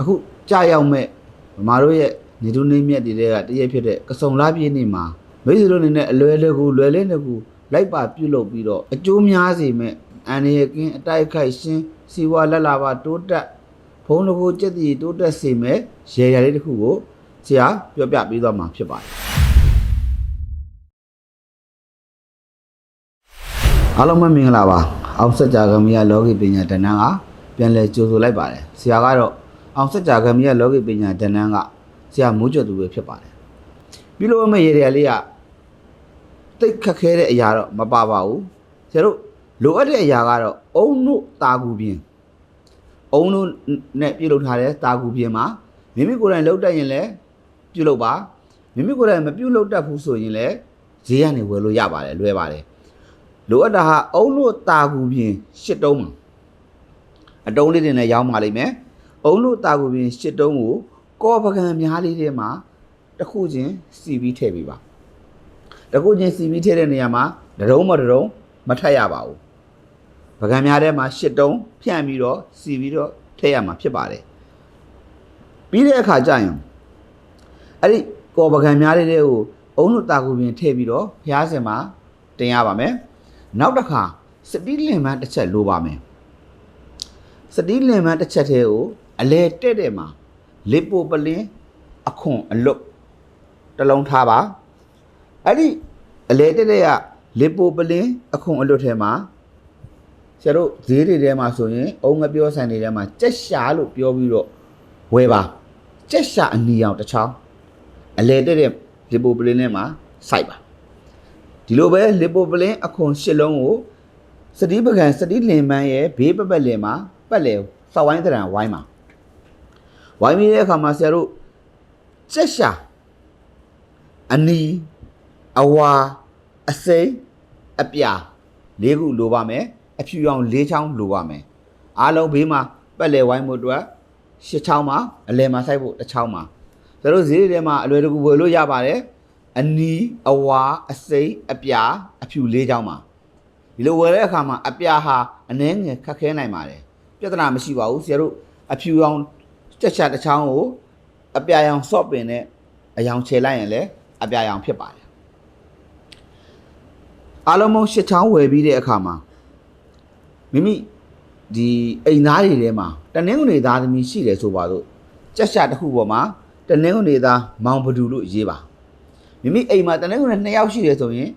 အခုကြာရောက်မဲ့ဗမာတို့ရဲ့နေတူနေမြက်တွေကတရက်ဖြစ်တဲ့ကစုံလားပြည့်နေ့မှာမိတ်ဆွေတို့အနေနဲ့အလွယ်တကူလွယ်လေးတစ်ခုလိုက်ပါပြုတ်လုပ်ပြီးတော့အကျိုးများစေမဲ့အန်ရကင်းအတိုက်ခိုက်ရှင်းစီဝါလက်လာပါတိုးတက်ဖုံးတကူကြက်တီတိုးတက်စေမဲ့ရေရလေးတစ်ခုကိုဆရာပြောပြပေးသွားမှာဖြစ်ပါတယ်အားလုံးပဲမင်္ဂလာပါအောင်စကြကမီးရလောကီပညာတဏ္ဍာကပြန်လဲကြိုဆိုလိုက်ပါတယ်ဆရာကတော့ အောင်စကြကမီးရလောကီပညာတဏ္ဍာကဆရာမိုးကျော်သူပဲဖြစ်ပါတယ်ပြီးလို့မဲ့ရေရလေးကတိတ်ခက်ခဲတဲ့အရာတော့မပါပါဘူးဆရာတို့လိုအပ်တဲ့အရာကတော့အုံတို့တာကူပြင်းအုံတို့နဲ့ပြုတ်လုပ်ထားတဲ့တာကူပြင်းမှာမိမိကိုယ်တိုင်လှုပ်တတ်ရင်လည်းပြုတ်လုပ်ပါမိမိကိုယ်တိုင်မပြုတ်လုပ်တတ်ဘူးဆိုရင်လည်းဈေးကနေဝယ်လို့ရပါတယ်လွယ်ပါတယ်လိုအပ်တာဟာအုံလို့တာကူပြင်းရှစ်တုံးမှာအတုံးလေးတွေနဲ့ရောင်းပါလိမ့်မယ် အုံလို့တာကူပြင်းရှစ်တုံးကိုကောပကံများလေးတွေမှာတစ်ခုချင်းစီပြီးထည့်ပေးပါတစ်ခုချင်းစီပြီးထည့်တဲ့နေရာမှာတရုံးမတရုံးမထက်ရပါဘူးပကံများထဲမှာရှစ်တုံးဖြန့်ပြီးတော့စီပြီးတော့ထည့်ရမှာဖြစ်ပါတယ်ပြီးတဲ့အခါကျရင်အဲ့ဒီကောပကံများလေးတွေကိုအုံလို့တာကူပြင်းထည့်ပြီးတော့ဖျားစင်မှာတင်ရပါမယ်နောက်တစ်ခါစတီးလင်မန်းတစ်ချက်လိုပါမယ်စတီးလင်မန်းတစ်ချက်သေးကို အလဲတဲ့တဲ့မှာလစ်ပိုပလင်းအခွန်အလွတ်တစ်လုံးထားပါအဲ့ဒီအလဲတဲ့တဲ့ကလစ်ပိုပလင်းအခွန်အလွတ်ထဲမှာဆရာတို့ဈေးတွေထဲမှာဆိုရင်အုံငပြောဆိုင်တွေထဲမှာကြက်ရှာလို့ပြောပြီးတော့ဝယ်ပါကြက်ရှာအနီအောင်တစ်ချောင်းအလဲတဲ့တဲ့လစ်ပိုပလင်းထဲမှာစိုက်ပါဒီလိုပဲလီပိုပလင်းအခွန်ရှစ်လုံးကိုစတိပကံစတိလင်မန်းရဲ့ဘေးပပတ်လင်မှာပတ်လေစောက်ဝိုင်းတရံဝိုင်းမှာ ဝိုင်းပြီးတဲ့အခါမှာဆရာတို့စက်ရှာအနီအဝါအစိမ်းအပြာလေးခုလိုပါမယ်အဖြူရောင်လေးချောင်းလိုပါမယ်အားလုံးဘေးမှာပတ်လေဝိုင်းမှုအတွက်ရှစ်ချောင်းမှာအလယ်မှာစိုက်ဖို့တစ်ချောင်းမှာဆရာတို့ဈေးတွေထဲမှာအလွယ်တကူဝယ်လို့ရပါတယ်အနီးအဝါအစိမ်းအပြာအဖြူလေးချောင်းမှာဒီလိုဝယ်တဲ့အခါမှာအပြာဟာအနှဲငယ်ခက်ခဲနိုင်ပါတယ်ပြဿနာမရှိပါဘူးဆရာတို့အဖြူအောင် တက်ချတစ်ချောင်းကိုအပြာရောင်ဆော့ပင်နဲ့အယောင်ခြေလိုက်ရင်လည်းအပြာရောင်ဖြစ်ပါတယ်အားလုံးပေါင်းရှစ်ချောင်းဝယ်ပြီးတဲ့အခါမှာမိမိဒီအိမ်သားတွေထဲမှာတနင်္ဂနွေသားသမီးရှိတယ်ဆိုပါတော့ကြက်ရှာတစ်ခုပေါ်မှာတနင်္ဂနွေသားမောင်ဘဒူလို့ရေးပါမိမိအိမ်မှာတနင်္ဂနွေနှစ်ယောက်ရှိတယ်ဆိုရင်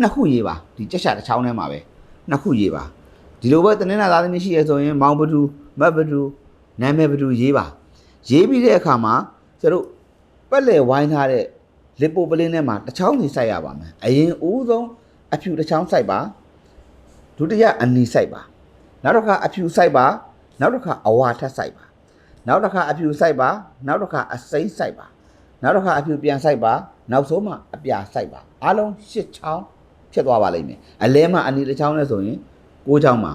နှစ်ခုရေးပါဒီကြက်ရှာတစ်ချောင်းထဲမှာပဲနှစ်ခုရေးပါဒီလိုပဲတနင်္လာသားသမီးရှိရဆိုရင်မောင်ဘဒူမတ်ဘဒူ နာမည်ဘဒူရေးပါရေးပြီးတဲ့အခါမှာကျတို့ပက်လေဝိုင်းထားတဲ့လစ်ပိုပလင်းထဲမှာတစ်ချောင်းစီစိုက်ရပါမယ်အရင်ဦးဆုံးအဖြူတစ်ချောင်းစိုက်ပါဒုတိယအနီစိုက်ပါနောက်တစ်ခါအဖြူစိုက်ပါနောက်တစ်ခါအဝါထက်စိုက်ပါနောက်တစ်ခါအဖြူစိုက်ပါနောက်တစ်ခါအစိမ်းစိုက်ပါနောက်တစ်ခါအဖြူပြန်ဆိုင်ပါနောက်ဆုံးမှအပြာဆိုင်ပါအားလုံး၈ချောင်းဖြစ်သွားပါလိမ့်မယ်အလဲမှအနီတစ်ချောင်းနဲ့ဆိုရင်၉ချောင်းပါ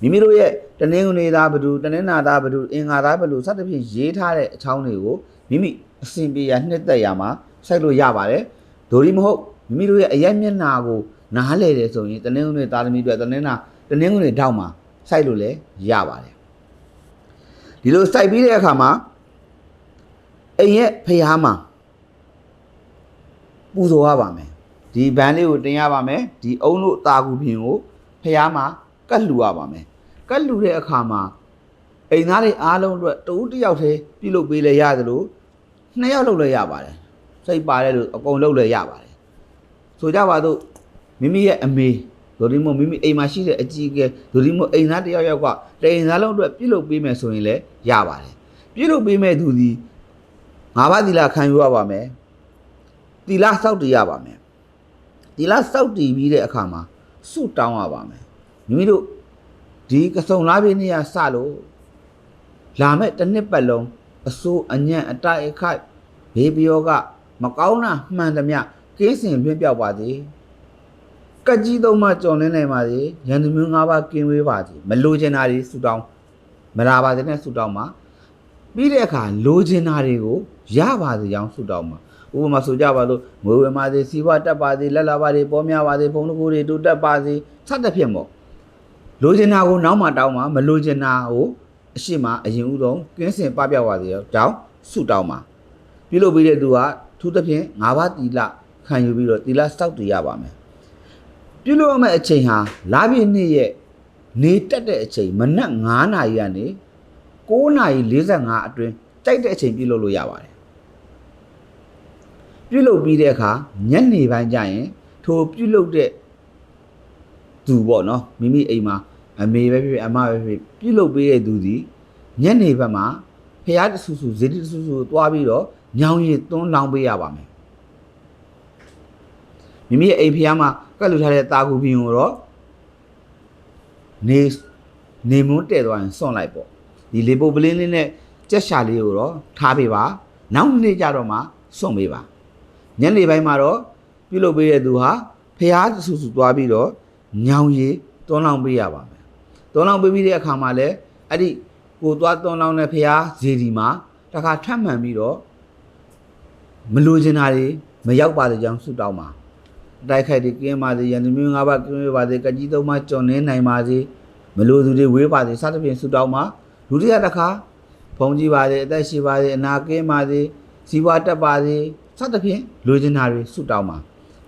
မိမိတို့ရဲ့ တနင်္ဂနွေသားဘဒုတနင်္လာသားဘဒုအင်္ဂါသားဘဒုစသဖြင့်ရေးထားတဲ့အချောင်းတွေကိုမိမိအစဉ်ပြေရနှစ်သက်ရမှာစိုက်လို့ရပါတယ်ဒိုရီမဟုတ်မိမိတို့ရဲ့အရက်မျက်နာကိုနားလဲတယ်ဆိုရင်တနင်္ဂနွေသားသမီးတွေတနင်္လာတနင်္ဂနွေတောက်မှာစိုက်လို့လည်းရပါတယ်ဒီလိုစိုက်ပြီးတဲ့အခါမှာအိမ်ရဲ့ဖျားမှာပူဇော်ရပါမယ်ဒီဘန်းလေးကိုတင်ရပါမယ်ဒီအုံလို့တာကူပြင်ကိုဖះမှာကတ်လှူရပါမယ် ကတ်လှူတဲ့အခါမှာအိမ်သားတွေအားလုံးအတွက်တဦးတစ်ယောက်တည်းပြုလုပ်ပေးလဲရတယ်လို့နှစ်ယောက်လုပ်လဲရပါတယ်စိတ်ပါတယ်လို့အကုန်လုပ်လဲရပါတယ်ဆိုကြပါစို့မိမိရဲ့အမေဒိုဒီမို့မိမိအိမ်မှာရှိတဲ့အကြီးအကဲဒိုဒီမို့အိမ်သားတစ်ယောက်ယောက်ကတအိမ်သားလုံးအတွက်ပြုလုပ်ပေးမယ်ဆိုရင်လည်းရပါတယ်ပြုလုပ်ပေးမဲ့သူဒီငါးပါးသီလခံယူရပါမယ်တီလာစောက်တည်ရပါမယ်တီလာစောက်တည်ပြီးတဲ့အခါမှာစုတောင်းရပါမယ်မိမိတို့ ဒီကစုံလားပြင်းနေရစလို့လာမဲ့တစ်နှစ်ပတ်လုံးအစိုးအညံ့အတိုက်အခိုက်ဘေးပြောက မကောင်းတာမှန်သမျှကင်းစင်လွင့်ပြောက်ပါသည်ကက်ကြီးသုံးမကြော်လင်းနိုင်ပါသည်ရန်သူမျိုး၅ပါးကင်းဝေးပါသည်မလိုချင်တာတွေစုတောင်းမလာပါစေနဲ့စုတောင်းပါပြီးတဲ့အခါလိုချင်တာတွေကိုရပါစေအောင်စုတောင်းပါဥပမာဆိုကြပါလို့ငွေဝင်ပါစေစီးပွားတက်ပါစေလက်လာပါစေပေါ်များပါစေဘုံတကူတွေတိုးတက်ပါစေစသဖြင့်ပေါ့ လိုချင်တာကိုနောက်မှတောင်းမှာမလိုချင်တာကိုအအရှိမအရင်ဦးဆုံးကင်းစင်ပပျောက်ပါစေကြောင်းဆုတောင်းပါပြုလုပ်ပြီးတဲ့သူကသူသဖြင့်၅ပါးတီလခံယူပြီးတော့တီလစောက်တည်ရပါမယ်ပြုလုပ်ရမယ့်အချိန်ဟာလာပြည့်နေ့ရဲ့နေတက်တဲ့အချိန်မနက်9နာရီကနေ9နာရီ45အတွင်းတိုက်တဲ့အချိန်ပြုလုပ်လို့ရပါတယ်ပြုလုပ်ပြီးတဲ့အခါညနေပိုင်းကျရင်ထိုပြုလုပ်တဲ့သူပေါ့နော်မိမိအိမ်မှာ အမေပဲဖြစ်ဖြစ်အမပဲဖြစ်ဖြစ်ပြုလုပ်ပေးတဲ့သူစီညနေဘက်မှာဖះတဆူဆူဇေတိတဆူဆူသွားပြီးတော့ညောင်ရည်သွန်းလောင်းပေးရပါမယ်မိမိရဲ့အိမ်ဖះမှာကတ်လူထားတဲ့တာကူပင်ကိုတော့နေနေမွန်းတဲ့သွားရင်စွန့်လိုက်ပေါ့ဒီလေပုတ်ပလင်းလေးနဲ့ကြက်ရှာလေးကိုတော့ထားပေးပါနောက်နေ့ကျတော့မှစွန့်ပေးပါညနေပိုင်းမှာတော့ပြုလုပ်ပေးတဲ့သူဟာဖះတဆူဆူသွားပြီးတော့ညောင်ရည်သွန်းလောင်းပေးရပါမယ် သွန်းလောင်းပေးပြီးတဲ့အခါမှာလည်းအဲ့ဒီကိုသွားသွန်းလောင်းတဲ့ဖះဇေဒီမှာတခါထပ်မှန်ပြီးတော့မလိုချင်တာတွေမရောက်ပါတဲ့ကြောင်းဆုတောင်းပါအတိုက်ခိုက်တွေကင်းပါစေရန်သူမျိုးငါးပါးကင်းဝေးပါစေကကြီးသုံးပါးကြော်နေနိုင်ပါစေမလိုသူတွေဝေးပါစေစသဖြင့်ဆုတောင်းပါဒုတိယတစ်ခါဘုံကြီးပါစေအသက်ရှိပါစေအနာကင်းပါစေဇီဝတက်ပါစေစသဖြင့်လိုချင်တာတွေဆုတောင်းပါ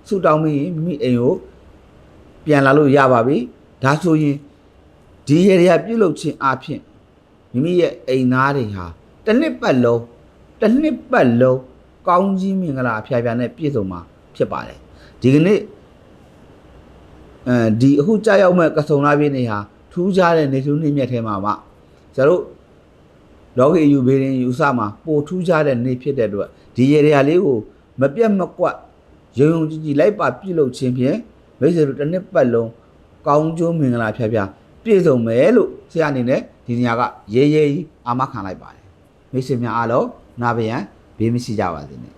ဆုတောင်းပြီးရင်မိမိအိမ်ကိုပြန်လာလို့ရပါပြီဒါဆိုရင် ဒီရေတွေကပြုတ်လုခြင်းအဖြစ်မိမိရဲ့အိမ်သားတွေဟာတစ်နှစ်ပတ်လုံးတစ်နှစ်ပတ်လုံးကောင်းကြီးမင်္ဂလာအဖျားဖျားနဲ့ပြည့်စုံမှာဖြစ်ပါတယ်ဒီကနေ့အဲဒီအခုကြာရောက်မဲ့ကစုံလာပြည့်နေဟာထူးခြားတဲ့နေထုနေမြတ်ထဲမှာမှကျွန်တော်တို့လောကီယူဘေးရင်ယူဆမှာပိုထူးခြားတဲ့နေဖြစ်တဲ့အတွက်ဒီရေရာလေးကိုမပြတ်မကွက်ရုံရုံကြည်ကြည်လိုက်ပါပြုတ်လုပ်ခြင်းဖြင့်မိတ်ဆွေတို့တစ်နှစ်ပတ်လုံးကောင်းကျိုးမင်္ဂလာဖျားဖျား ပြည့်စုံမယ်လို့ဆရာအနေနဲ့ဒီနေရာကရေရေကြီးအာမခံလိုက်ပါတယ်မိတ်ဆွေများအားလုံးနားပြန်ဘေးမရှိကြပါစေနဲ့